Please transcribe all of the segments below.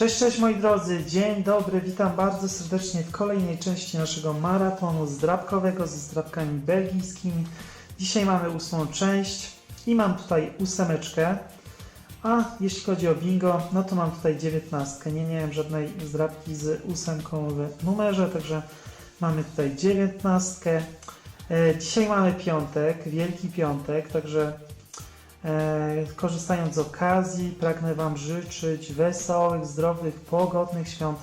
Cześć, cześć moi drodzy, dzień dobry, witam bardzo serdecznie w kolejnej części naszego maratonu zdrabkowego ze zdrabkami belgijskimi. Dzisiaj mamy ósmą część i mam tutaj ósemeczkę, a jeśli chodzi o bingo, no to mam tutaj dziewiętnastkę. Nie miałem żadnej zdrabki z ósemką w numerze, także mamy tutaj dziewiętnastkę. E, Dzisiaj mamy piątek, Wielki Piątek, także Korzystając z okazji, pragnę Wam życzyć wesołych, zdrowych, pogodnych świąt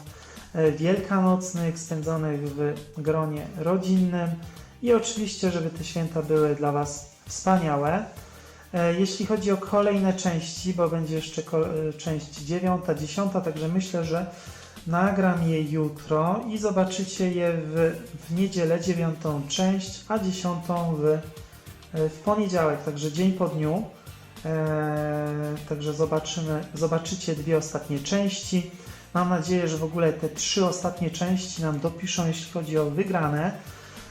e, wielkanocnych, spędzonych w gronie rodzinnym i oczywiście, żeby te święta były dla Was wspaniałe. E, Jeśli chodzi o kolejne części, bo będzie jeszcze e, część dziewiąta, dziesiąta, także myślę, że nagram je jutro i zobaczycie je w, w niedzielę dziewiątą część, a dziesiątą w, e, w poniedziałek, także dzień po dniu. Eee, także zobaczymy, zobaczycie dwie ostatnie części. Mam nadzieję, że w ogóle te trzy ostatnie części nam dopiszą, jeśli chodzi o wygrane,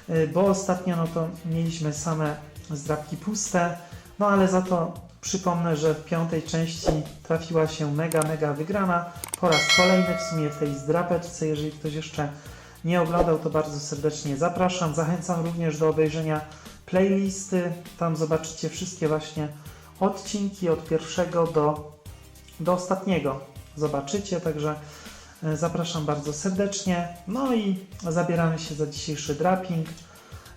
e, bo ostatnio no to mieliśmy same zdrabki puste, no ale za to przypomnę, że w piątej części trafiła się mega, mega wygrana. Po raz kolejny w sumie w tej zdrapeczce, jeżeli ktoś jeszcze nie oglądał, to bardzo serdecznie zapraszam. Zachęcam również do obejrzenia playlisty. Tam zobaczycie wszystkie właśnie odcinki od pierwszego do, do ostatniego. Zobaczycie, także e, zapraszam bardzo serdecznie. No i zabieramy się za dzisiejszy draping.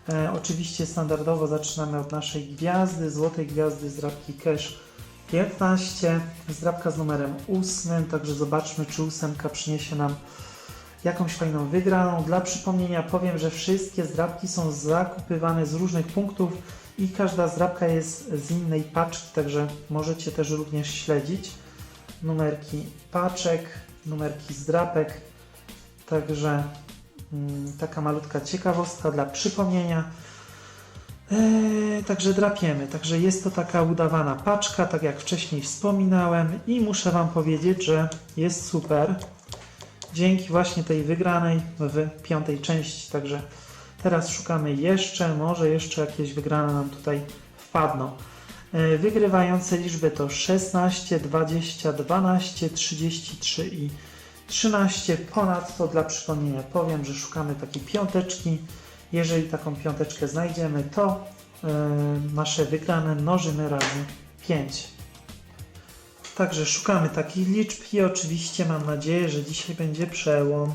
E, oczywiście standardowo zaczynamy od naszej gwiazdy, złotej gwiazdy z drapki Cash 15, zdrabka z numerem 8, także zobaczmy, czy ósemka przyniesie nam jakąś fajną wygraną. Dla przypomnienia powiem, że wszystkie zdrabki są zakupywane z różnych punktów i każda zdrabka jest z innej paczki, także możecie też również śledzić numerki paczek, numerki zdrapek. Także mm, taka malutka ciekawostka dla przypomnienia. Eee, także drapiemy. Także jest to taka udawana paczka, tak jak wcześniej wspominałem, i muszę Wam powiedzieć, że jest super. Dzięki właśnie tej wygranej w piątej części. Także teraz szukamy jeszcze, może jeszcze jakieś wygrane nam tutaj wpadną. E, Wygrywające liczby to 16, 20, 12, 33 i 13. Ponadto dla przypomnienia powiem, że szukamy takiej piąteczki. Jeżeli taką piąteczkę znajdziemy, to e, nasze wygrane mnożymy razy 5. Także szukamy takich liczb i oczywiście mam nadzieję, że dzisiaj będzie przełom.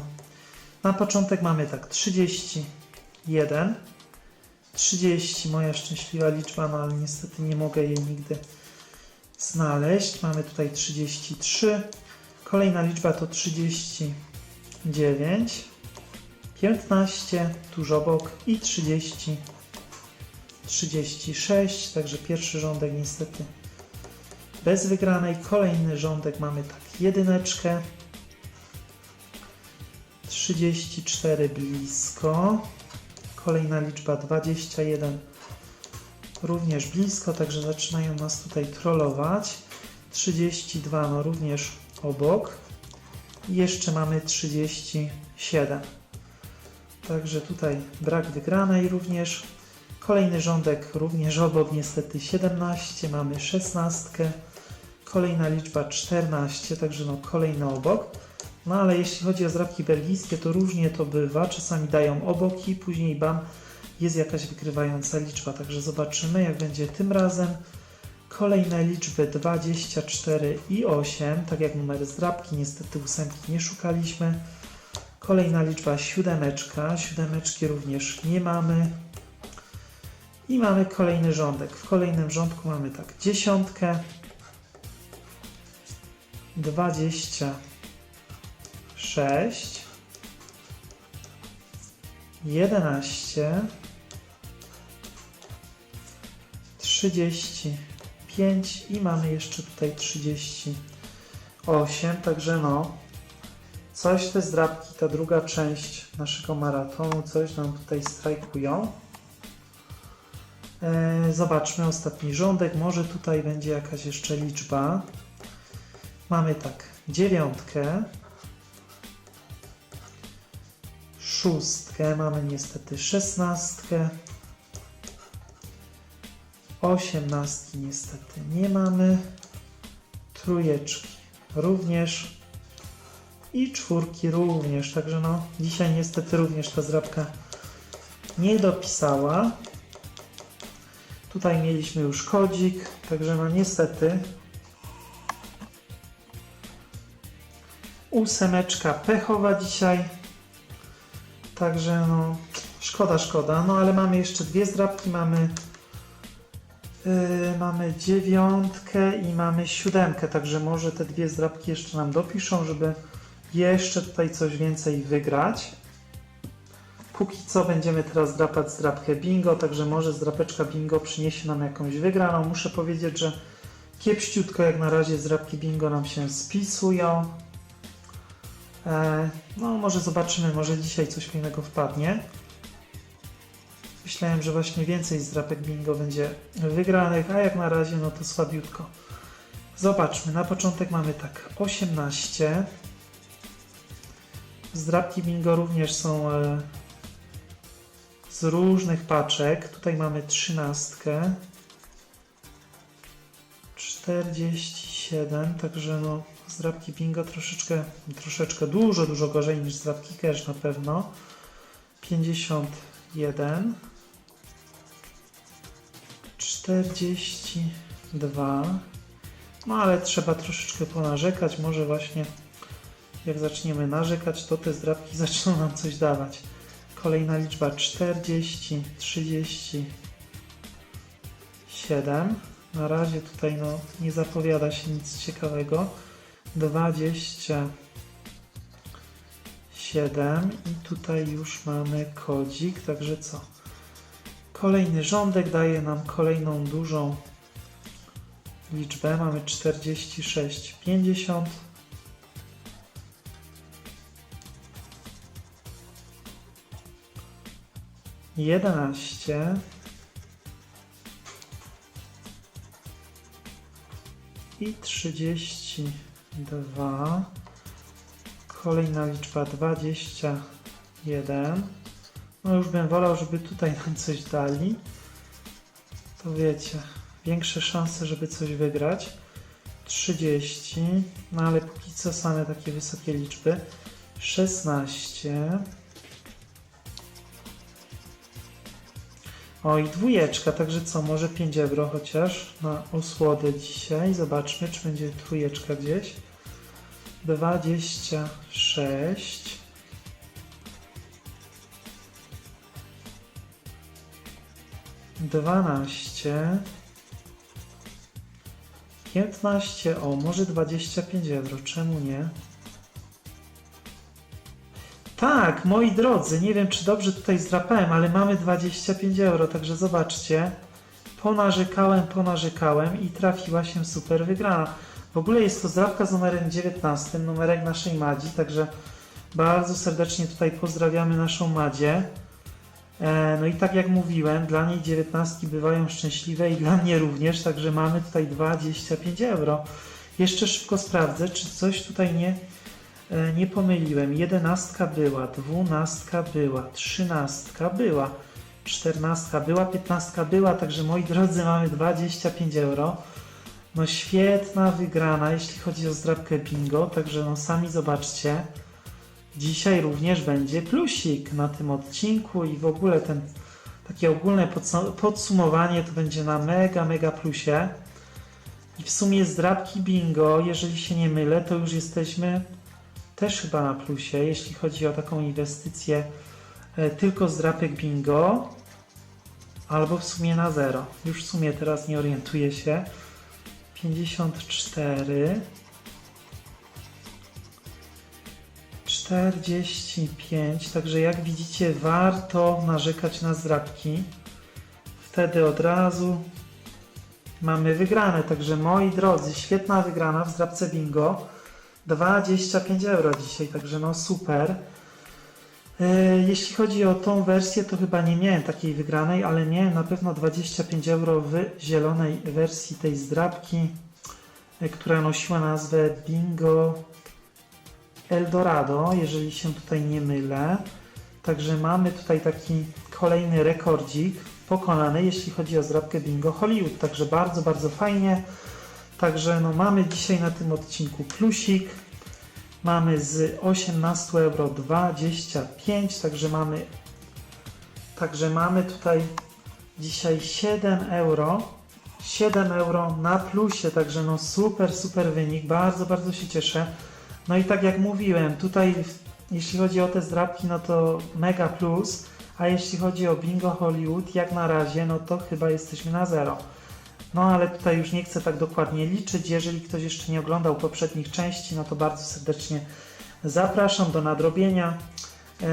Na początek mamy tak 31, 30, moja szczęśliwa liczba, no ale niestety nie mogę jej nigdy znaleźć. Mamy tutaj 33, kolejna liczba to 39, 15, tuż obok i 30, 36, także pierwszy rządek niestety bez wygranej. Kolejny rządek mamy tak jedyneczkę. 34 blisko. Kolejna liczba 21 również blisko, także zaczynają nas tutaj trollować. 32 no również obok. I jeszcze mamy 37. Także tutaj brak wygranej również. Kolejny rządek również obok, niestety 17, mamy 16, kolejna liczba 14, także no kolejny obok. No ale jeśli chodzi o zdrabki belgijskie, to różnie to bywa. Czasami dają oboki, później bam, jest jakaś wygrywająca liczba. Także zobaczymy, jak będzie tym razem. Kolejne liczby 24 i 8, tak jak numery zdrabki, niestety ósemki nie szukaliśmy. Kolejna liczba siódemeczka, siódemeczki również nie mamy. I mamy kolejny rządek. W kolejnym rządku mamy tak dziesiątkę, 26, 11, 35 i mamy jeszcze tutaj 38, także no coś te zdrabki, ta druga część naszego maratonu, coś nam tutaj strajkują. E, Zobaczmy ostatni rządek. Może tutaj będzie jakaś jeszcze liczba. Mamy tak, dziewiątkę, szóstkę, mamy niestety szesnastkę, osiemnastki niestety nie mamy, trójeczki również, i czwórki również. Także no, dzisiaj niestety również ta zdrabka nie dopisała. Tutaj mieliśmy już kodzik, także no niestety ósemeczka pechowa dzisiaj. Także no szkoda, szkoda. No ale mamy jeszcze dwie zdrabki, mamy Yy, mamy dziewiątkę i mamy siódemkę, także może te dwie zdrabki jeszcze nam dopiszą, żeby jeszcze tutaj coś więcej wygrać. Póki co będziemy teraz drapać zdrabkę bingo, także może zdrapeczka bingo przyniesie nam jakąś wygraną. Muszę powiedzieć, że kiepściutko jak na razie zdrabki bingo nam się spisują. E, no może zobaczymy, może dzisiaj coś fajnego wpadnie. Myślałem, że właśnie więcej zdrapek bingo będzie wygranych, a jak na razie no to słabiutko. Zobaczmy, na początek mamy tak 18. Zdrapki bingo również są e, z różnych paczek. Tutaj mamy 13. 47, także no zdrapki bingo troszeczkę, troszeczkę dużo, dużo gorzej niż zdrapki cash na pewno. 51. 42. No ale trzeba troszeczkę ponarzekać. Może właśnie jak zaczniemy narzekać, to te zdrabki zaczną nam coś dawać. Kolejna liczba 40, 37. Na razie tutaj no, nie zapowiada się nic ciekawego. 27 i tutaj już mamy kodzik, także co? Kolejny rządek daje nam kolejną dużą liczbę. Mamy 46, 50. Jedenaście i trzydzieści dwa. Kolejna liczba dwadzieścia jeden. No już bym wolał, żeby tutaj nam coś dali. To wiecie, większe szanse, żeby coś wygrać. 30, no ale póki co same takie wysokie liczby. 16. O i dwójeczka, także co, może 5 euro chociaż na osłodę dzisiaj. Zobaczmy, czy będzie trójeczka gdzieś. 26. 12, 15, o może 25 euro, czemu nie? Tak, moi drodzy, nie wiem czy dobrze tutaj zdrapałem, ale mamy 25 euro, także zobaczcie. Ponarzekałem, ponarzekałem i trafiła się super wygrana. W ogóle jest to zdrapka z numerem 19, numerek naszej Madzi, także bardzo serdecznie tutaj pozdrawiamy naszą Madzię. E, No i tak jak mówiłem, dla niej 19 bywają szczęśliwe i dla mnie również, także mamy tutaj 25 euro. Jeszcze szybko sprawdzę, czy coś tutaj nie, nie pomyliłem. 11 była, 12 była, 13 była, 14 była, 15 była, także moi drodzy mamy 25 euro. No świetna wygrana, jeśli chodzi o zdrabkę bingo, także no sami zobaczcie. Dzisiaj również będzie plusik na tym odcinku i w ogóle ten takie ogólne podsu- podsumowanie to będzie na mega, mega plusie. I w sumie zdrabki bingo, jeżeli się nie mylę, to już jesteśmy też chyba na plusie, jeśli chodzi o taką inwestycję e, tylko zdrapek bingo, albo w sumie na zero. Już w sumie teraz nie orientuję się. 54 45, także jak widzicie warto narzekać na zdrabki. Wtedy od razu mamy wygrane. Także moi drodzy, świetna wygrana w zdrabce bingo. 25 euro dzisiaj, także no super. Yy, Jeśli chodzi o tą wersję, to chyba nie miałem takiej wygranej, ale miałem na pewno 25 euro w zielonej wersji tej zdrabki, yy, która nosiła nazwę Bingo Eldorado, jeżeli się tutaj nie mylę. Także mamy tutaj taki kolejny rekordzik pokonany, jeśli chodzi o zdrabkę Bingo Hollywood. Także bardzo, bardzo fajnie. Także no, mamy dzisiaj na tym odcinku plusik. mamy z 18 euro 25, także mamy także mamy tutaj dzisiaj 7 euro 7 euro na plusie, także no super, super wynik, bardzo, bardzo się cieszę. No i tak jak mówiłem, tutaj jeśli chodzi o te zdrabki, no to mega plus, a jeśli chodzi o Bingo Hollywood, jak na razie, no to chyba jesteśmy na zero. No ale tutaj już nie chcę tak dokładnie liczyć. Jeżeli ktoś jeszcze nie oglądał poprzednich części, no to bardzo serdecznie zapraszam do nadrobienia. E,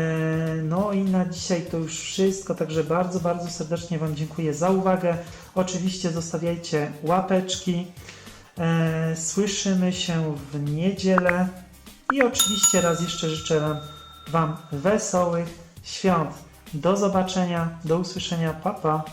No i na dzisiaj to już wszystko, także bardzo, bardzo serdecznie Wam dziękuję za uwagę. Oczywiście zostawiajcie łapeczki. E, Słyszymy się w niedzielę i oczywiście raz jeszcze życzę Wam, wesołych świąt. Do zobaczenia, do usłyszenia, pa pa!